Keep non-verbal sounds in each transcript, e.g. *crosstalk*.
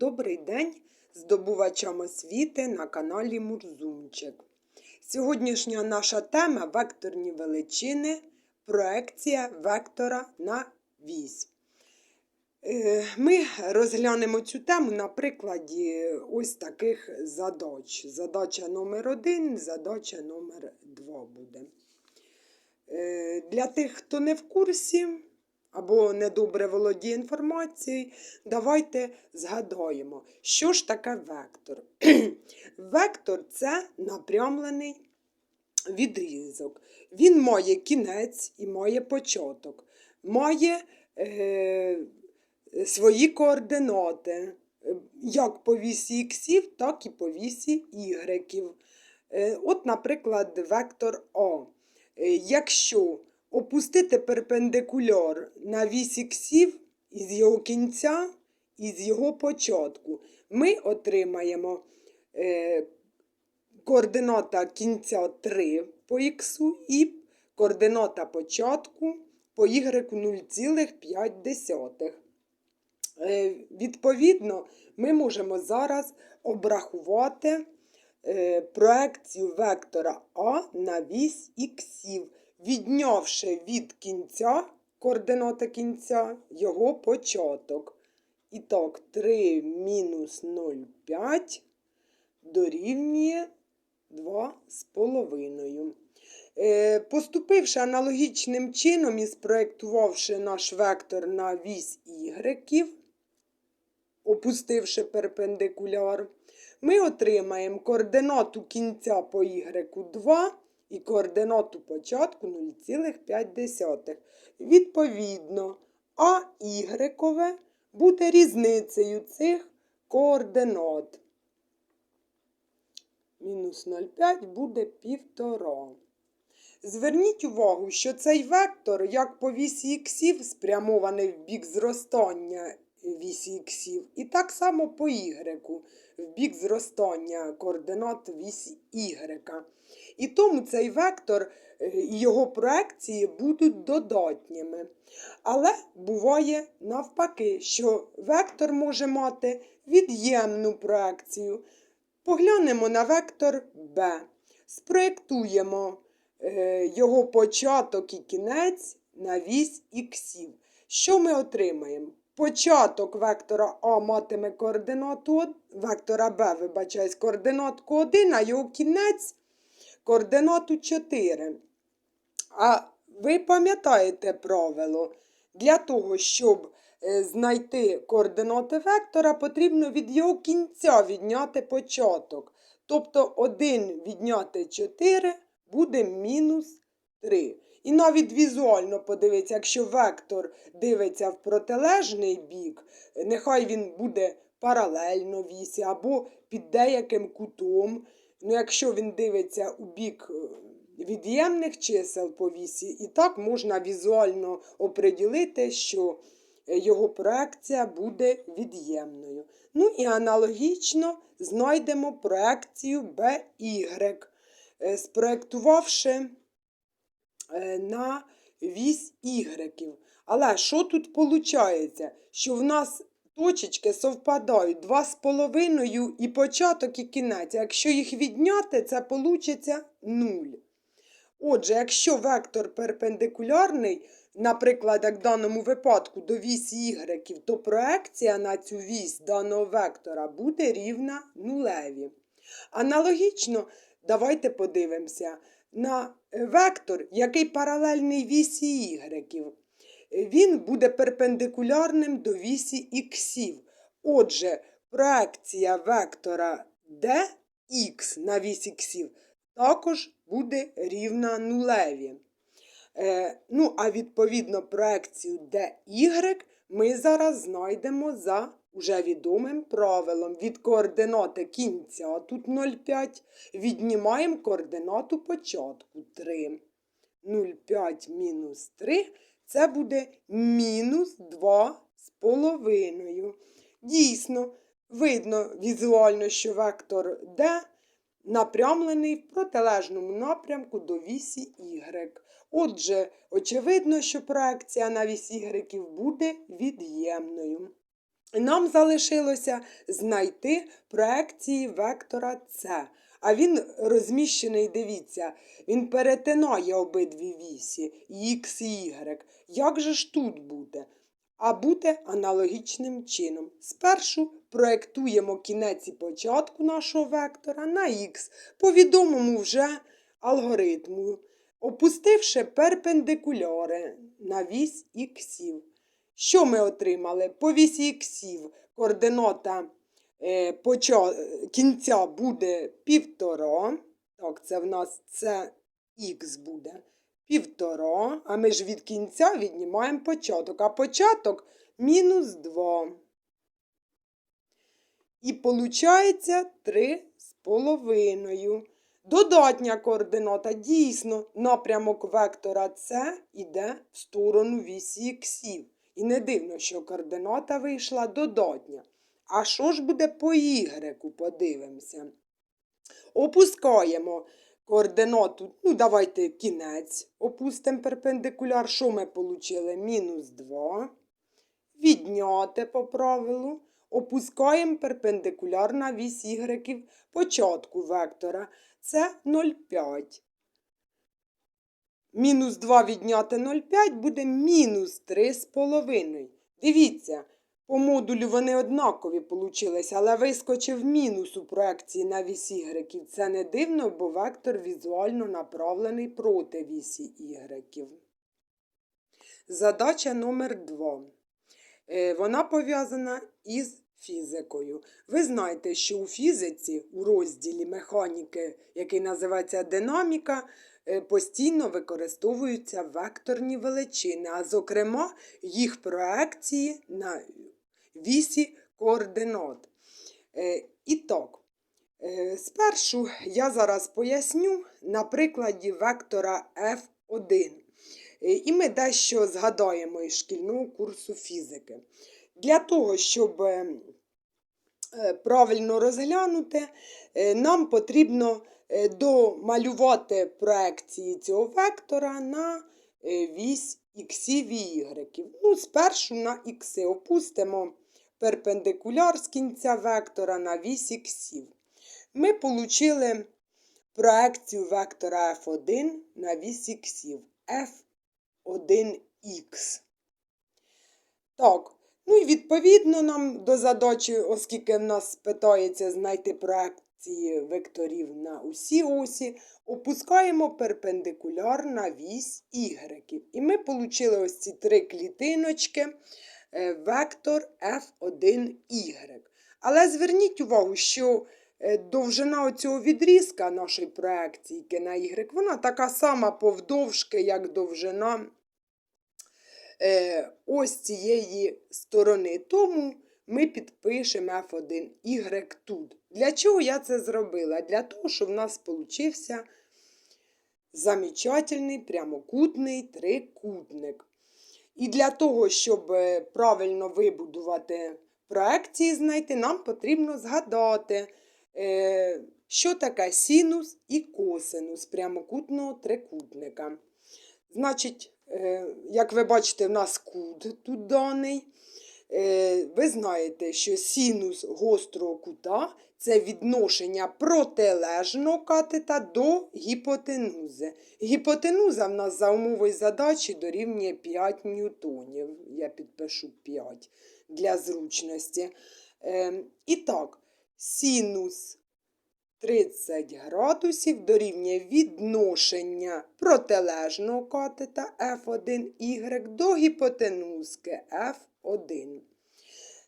Добрий день здобувачам освіти на каналі Мурзумчик. Сьогоднішня наша тема векторні величини, проекція вектора на вісь. Е, Ми розглянемо цю тему на прикладі ось таких задач. Задача номер один, задача номер два буде. Е, Для тих, хто не в курсі або недобре володіє інформацією, давайте згадаємо, що ж таке вектор. *clears throat* Вектор це напрямлений відрізок. Він має кінець і має початок, має е, свої координати, як по вісі іксів, так і по вісі ігреків. Е, От, наприклад, вектор О. Е, Якщо опустити перпендикуляр на вісь іксів із його кінця і з його початку, ми отримаємо е, координата кінця 3 по х і координата початку по y 0,5. Е, Відповідно, ми можемо зараз обрахувати е, проекцію вектора А на вісь іксів, віднявши від кінця координата кінця його початок. І так, 3 мінус 0,5 дорівнює 2,5. Е, Поступивши аналогічним чином і спроєктувавши наш вектор на вісь Y, опустивши перпендикуляр, ми отримаємо координату кінця по Y 2 і координату початку 0,5. Відповідно, А Y буде різницею цих координат. Мінус 0,5 буде 1,5. Зверніть увагу, що цей вектор, як по вісі іксів, спрямований в бік зростання вісі іксів, і так само по Y, в бік зростання координат вісі Y. І тому цей вектор е, і його проекції будуть додатніми. Але буває навпаки, що вектор може мати від'ємну проекцію. Поглянемо на вектор B. Спроєктуємо е, його початок і кінець на вісь іксів. Що ми отримаємо? Початок вектора А матиме координату вектора Б, вибачаюсь, координатку 1, а його кінець координату 4. А ви пам'ятаєте правило? Для того, щоб е, знайти координати вектора, потрібно від його кінця відняти початок. Тобто 1 відняти 4 буде мінус 3. І навіть візуально подивіться, якщо вектор дивиться в протилежний бік, нехай він буде паралельно вісі або під деяким кутом. Ну, якщо він дивиться у бік е, від'ємних чисел по вісі, і так можна візуально оприділити, що його проекція буде від'ємною. Ну і аналогічно знайдемо проекцію BY, е, спроектувавши на вісь Y. Але що тут виходить? Що в нас точечки совпадають 2,5 і початок, і кінець. Якщо їх відняти, це вийде 0. Отже, якщо вектор перпендикулярний, наприклад, як в даному випадку до вісі Y, то проекція на цю вісь даного вектора буде рівна нулеві. Аналогічно, давайте подивимося на вектор, який паралельний вісі Y. Він буде перпендикулярним до вісі іксів. Отже, проекція вектора dx на вісь іксів також буде рівна нулеві. Е, ну, а відповідно проекцію dy ми зараз знайдемо за уже відомим правилом. Від координати кінця тут 0,5 віднімаємо координату початку 3. 0,5 мінус 3 це буде мінус 2 з половиною. Дійсно, видно візуально, що вектор D напрямлений в протилежному напрямку до вісі Y. Отже, очевидно, що проекція на вісь Y буде від'ємною. Нам залишилося знайти проекції вектора С. А він розміщений, дивіться, він перетинає обидві вісі Х і Y. Як же ж тут буде? А буде аналогічним чином. Спершу проєктуємо кінець і початку нашого вектора на Х по відомому вже алгоритму, опустивши перпендикуляри на вісь іксів. Що ми отримали? По вісі іксів координата е, поча... кінця буде півтора. Так, це в нас це х буде півтора, а ми ж від кінця віднімаємо початок, а початок мінус 2. І виходить 3 з половиною. Додатня координата дійсно напрямок вектора С йде в сторону вісі іксів. І не дивно, що координата вийшла додатня. А що ж буде по Y? Подивимося. Опускаємо координату, ну давайте кінець. Опустимо перпендикуляр. Що ми отримали? Мінус 2. Відняти по правилу. Опускаємо перпендикуляр на вісь Y початку вектора. Це 0,5. Мінус 2 відняти 0,5 буде мінус 3,5. Дивіться, по модулю вони однакові получились, але вискочив мінус у проекції на вісі Y. Це не дивно, бо вектор візуально направлений проти вісі Y. Задача номер 2. Вона пов'язана із фізикою. Ви знаєте, що у фізиці, у розділі механіки, який називається динаміка, е, постійно використовуються векторні величини, а зокрема їх проекції на вісі координат. Е, І так, е, спершу я зараз поясню на прикладі вектора F1. Е, І ми дещо згадаємо із шкільного курсу фізики. Для того, щоб е, е, правильно розглянути, е, нам потрібно домалювати проекції цього вектора на вісь іксів і y. Ну, спершу на ікси опустимо перпендикуляр з кінця вектора на вісь іксів. Ми отримали проекцію вектора F1 на вісь іксів F1х. Так, ну і відповідно нам до задачі, оскільки в нас питається знайти проекції векторів на усі осі, опускаємо перпендикуляр на вісь Y. І ми отримали ось ці три клітиночки е, вектор F1Y. Але зверніть увагу, що е, довжина оцього відрізка нашої проекції на Y, вона така сама повдовжки, як довжина ось цієї сторони. Тому ми підпишемо F1Y тут. Для чого я це зробила? Для того, щоб в нас получився замечательний прямокутний трикутник. І для того, щоб е, правильно вибудувати проекції знайти, нам потрібно згадати, е, що таке синус і косинус прямокутного трикутника. Значить, е, як ви бачите, в нас кут тут даний. Е, Ви знаєте, що синус гострого кута це відношення протилежного катета до гіпотенузи. Гіпотенуза в нас за умовою задачі дорівнює 5 ньютонів. Я підпишу 5 для зручності. Е, І так, синус 30 градусів дорівнює відношення протилежного катета F1Y до гіпотенузки F1.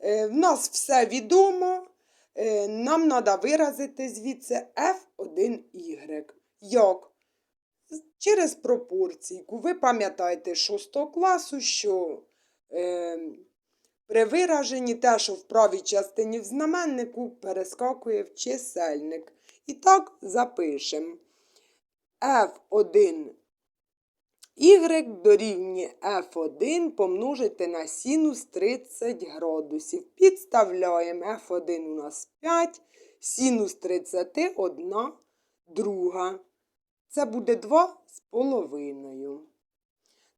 Е, В нас все відомо. Е, Нам треба виразити звідси F1Y. Як? Через пропорційку. Ви пам'ятаєте 6 класу, що е, при вираженні те, що в правій частині в знаменнику, перескакує в чисельник. І так запишемо. F1 y дорівнює F1 помножити на синус 30 градусів. Підставляємо F1 у нас 5, синус 30 1 друга. Це буде 2 з половиною.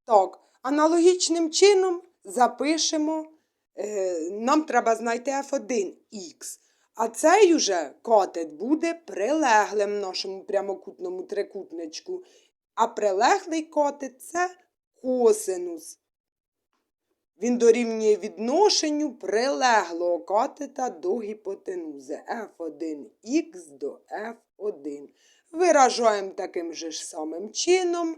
Так, аналогічним чином запишемо нам треба знайти F1х. А цей уже катет буде прилеглим нашому прямокутному трикутничку. А прилеглий катет це косинус. Він дорівнює відношенню прилеглого катета до гіпотенузи F1х до F1. Виражаємо таким же ж самим чином.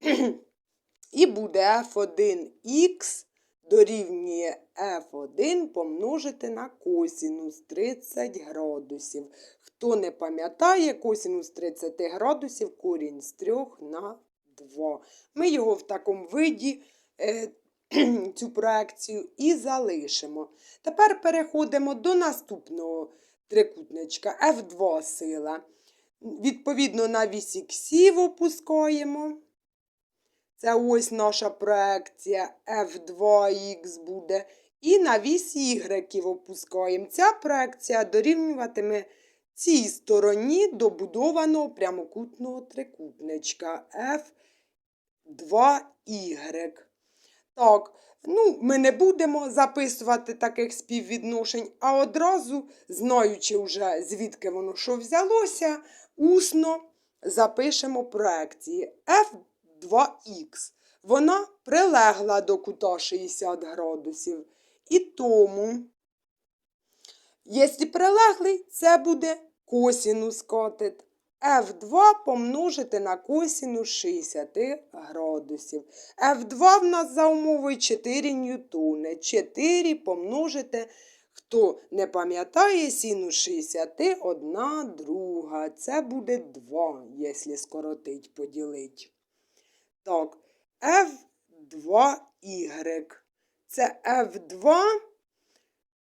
*clears throat* І буде F1х дорівнює F1 помножити на косінус 30 градусів. Хто не пам'ятає, косінус 30 градусів корінь з 3 на 2. Ми його в такому виді, е, *clears throat* цю проекцію, і залишимо. Тепер переходимо до наступного трикутничка F2 сила. Відповідно, на вісь іксів опускаємо. Це ось наша проекція F2х буде. І на вісь Y опускаємо. Ця проекція дорівнюватиме цій стороні добудованого прямокутного трикутничка F2Y. Так, ну, ми не будемо записувати таких співвідношень, а одразу, знаючи вже, звідки воно що взялося, усно запишемо проекції F2х. Вона прилегла до кута 60 градусів. І тому, якщо прилеглий, це буде косінус катет. F2 помножити на косінус 60 градусів. F2 в нас за умовою 4 ньютони. 4 помножити, хто не пам'ятає, синус 60 одна друга. Це буде 2, якщо скоротить, поділить. Так, F2Y. Це F2.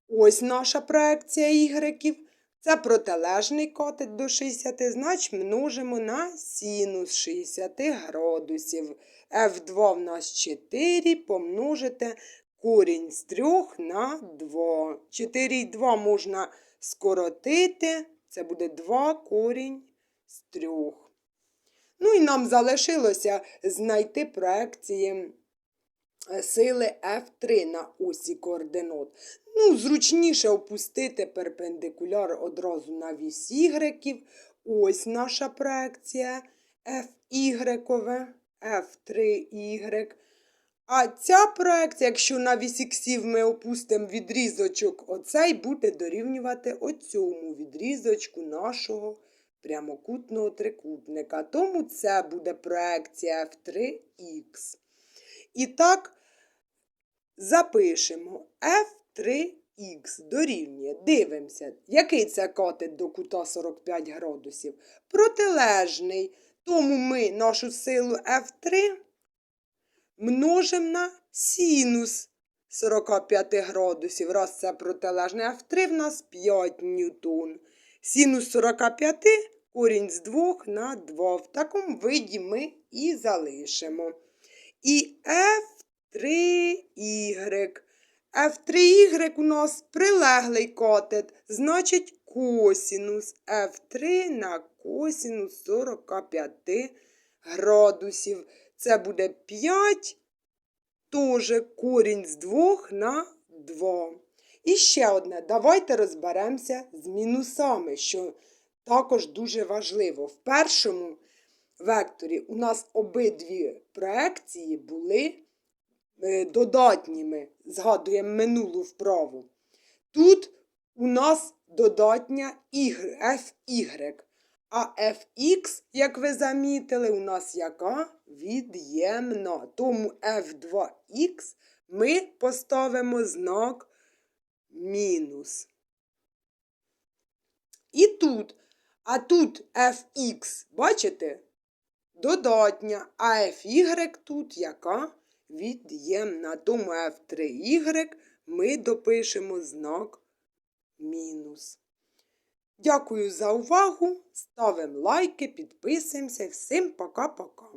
Ось наша проекція Y. Це протилежний котик до 60, значить множимо на синус 60 градусів. F2 в нас 4 помножити корінь з 3 на 2. 4 і 2 можна скоротити. Це буде 2 корінь з 3. Нам залишилося знайти проекції е, сили F3 на осі координат. Ну, зручніше опустити перпендикуляр одразу на вісь Y. Ось наша проекція FY, F3Y. А ця проекція, якщо на вісь іксів ми опустимо відрізочок, оцей буде дорівнювати оцьому відрізочку нашого прямокутного трикутника. Тому це буде проекція F3Х. І так, запишемо F3Х дорівнює. Дивимося, який це катет до кута 45 градусів. Протилежний. Тому ми нашу силу F3 множимо на синус 45 градусів. Раз це протилежний F3 в нас 5 ньютон. Синус 45 корінь з 2 на 2. В такому виді ми і залишимо. І F3Y. F3Y у нас прилеглий котет, значить косінус F3 на косінус 45 градусів. Це буде 5, теж корінь з 2 на 2. І ще одне, давайте розберемося з мінусами, що також дуже важливо. В першому векторі у нас обидві проекції були е, додатніми. Згадуємо минулу вправу. Тут у нас додатня FY. А FX, як ви замітили, у нас яка від'ємна. Тому F2X ми поставимо знак мінус. І тут, а тут fx, бачите? Додатня, а fy тут яка від'ємна. Тому f3y ми допишемо знак мінус. Дякую за увагу. Ставимо лайки, підписуємося. Всім пока-пока.